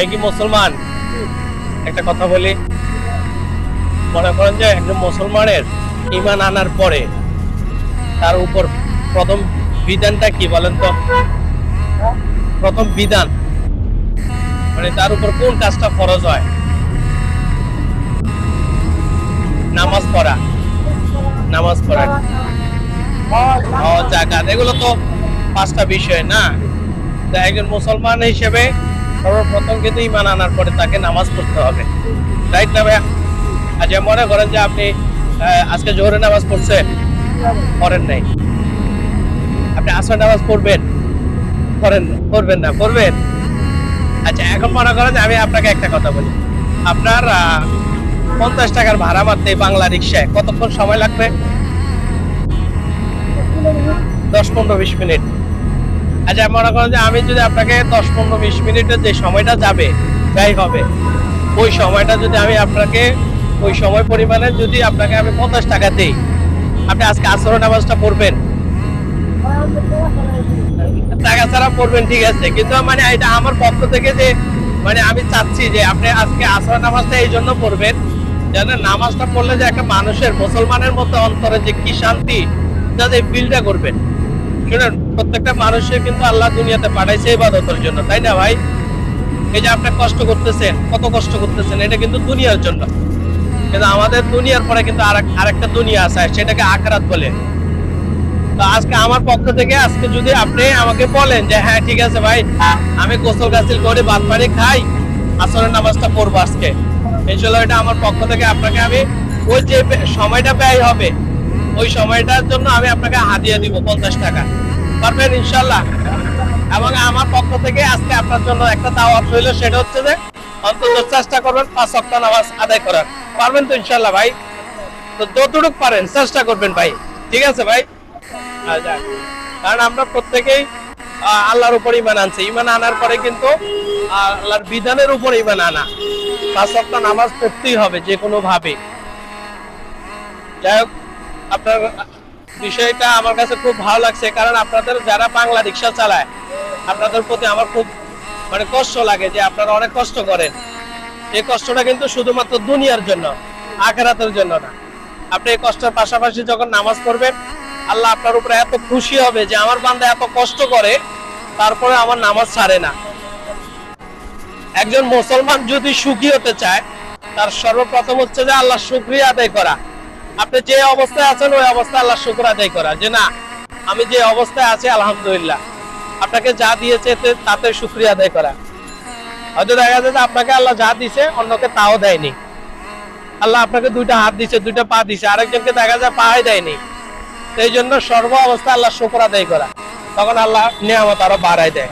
ভাই কি মুসলমান? একটা কথা বলি। মনে করেন যে একজন মুসলমানের ইমান আনার পরে তার উপর প্রথম বিধানটা কি বলেন তো? প্রথম বিধান। মানে তার উপর কোন কাজটা ফরজ হয়? নামাজ পড়া। নামাজ পড়া। ও জাকাত এগুলো তো পাঁচটা বিষয় না। একজন মুসলমান হিসেবে সর্বপ্রথম কিন্তু ইমান আনার পরে তাকে নামাজ পড়তে হবে। রাইট না ভাইয়া? আচ্ছা মনে করেন যে আপনি আজকে জোহরে নামাজ পড়ছেন পড়েন নাই। আপনি আসর নামাজ পড়বেন? পড়েন, পড়বেন না, পড়বেন? আচ্ছা এখন মনে করেন আমি আপনাকে একটা কথা বলি। আপনার পঞ্চাশ টাকার ভাড়া মারতে বাংলা রিক্সায় কতক্ষণ সময় লাগবে? দশ পনেরো বিশ মিনিট। আচ্ছা মনে করেন যে আমি যদি আপনাকে দশ, পনেরো, বিশ মিনিটের যে সময়টা যাবে, ব্যয় হবে, ওই সময়টা যদি আমি আপনাকে, ওই সময় পরিমাণে যদি আপনাকে আমি পঞ্চাশ টাকা দিই, আপনি আজকে আসর নামাজটা পড়বেন? টাকা ছাড়া পড়বেন, ঠিক আছে। কিন্তু মানে এটা আমার পক্ষ থেকে যে মানে আমি চাচ্ছি যে আপনি আজকে আসর নামাজটা এই জন্য পড়বেন, যেন নামাজটা পড়লে যে একটা মানুষের, মুসলমানের মতো অন্তরে যে কি শান্তি যাতে বিলটা করবেন। শুনেন প্রত্যেকটা মানুষের কিন্তু আল্লাহ দুনিয়াতে পাঠাইছে ইবাদতের জন্য, তাই না ভাই? এই যে আপনি কষ্ট করতেছেন, কত কষ্ট করতেছেন, এটা কিন্তু দুনিয়ার জন্য। কিন্তু আমাদের দুনিয়ার পরে কিন্তু আরেকটা দুনিয়া আছে সেটাকে আখরাত বলে। তো আজকে আমার পক্ষ থেকে, আজকে যদি আপনি আমাকে বলেন যে হ্যাঁ ঠিক আছে ভাই, আমি গোসল গাছিল করে ভাত পানি খাই, আসরের নামাজটা পড়ব আজকে। ইনশাল্লাহ এটা আমার পক্ষ থেকে, আপনাকে আমি ওই যে সময়টা ব্যয় হবে ওই সময়টার জন্য আমি আপনাকে হাদিয়া দিব পঞ্চাশ টাকা। পারবেন ইনশাল্লাহ। এবং আমার পক্ষ থেকে আজকে আপনার জন্য একটা দাওয়াত রইল, সেটা হচ্ছে যে অন্তত চেষ্টা করবেন পাঁচ অক্ট নামাজ আদায় করার। পারবেন তো ইনশাল্লাহ ভাই? তো যতটুকু পারেন, চেষ্টা করবেন ভাই। ঠিক আছে ভাই? আচ্ছা। কারণ আমরা প্রত্যেকেই আল্লাহর উপর ইমান আনছি। ইমান আনার পরে কিন্তু আল্লাহর বিধানের উপর ইমান আনা। পাঁচ ওয়াক্ত নামাজ পড়তেই হবে যে কোনো ভাবে যাই হোক আপনার বিষয়টা আমার কাছে খুব ভালো লাগছে, কারণ আপনাদের যারা বাংলা রিক্সা চালায়, আপনাদের প্রতি আমার খুব মানে কষ্ট লাগে যে আপনারা অনেক কষ্ট করেন। এই কষ্টটা কিন্তু শুধুমাত্র দুনিয়ার জন্য, আখেরাতের জন্য না। আপনি এই কষ্টের পাশাপাশি যখন নামাজ পড়বেন, আল্লাহ আপনার উপরে এত খুশি হবে যে আমার বান্দা এত কষ্ট করে, তারপরে আমার নামাজ ছাড়ে না। একজন মুসলমান যদি সুখী হতে চায়, তার সর্বপ্রথম হচ্ছে যে আল্লাহ শুক্রিয়া আদায় করা। আপনি যে অবস্থায় আছেন, ওই অবস্থায় আল্লাহ শুক্র আদায় করা। যে না, আমি যে অবস্থায় আছি, আলহামদুলিল্লাহ। আপনাকে যা দিয়েছে তাতে শুক্রিয়া আদায় করা। হয়তো দেখা যায় যে আপনাকে আল্লাহ যা দিছে, অন্যকে তাও দেয়নি। আল্লাহ আপনাকে দুইটা হাত দিছে, দুইটা পা দিছে, আরেকজনকে দেখা যায় পায়ে দেয়নি। সেই জন্য সর্ব অবস্থা আল্লাহ শুক্র আদায় করা। তখন আল্লাহ নিয়ামত আরও বাড়ায় দেয়।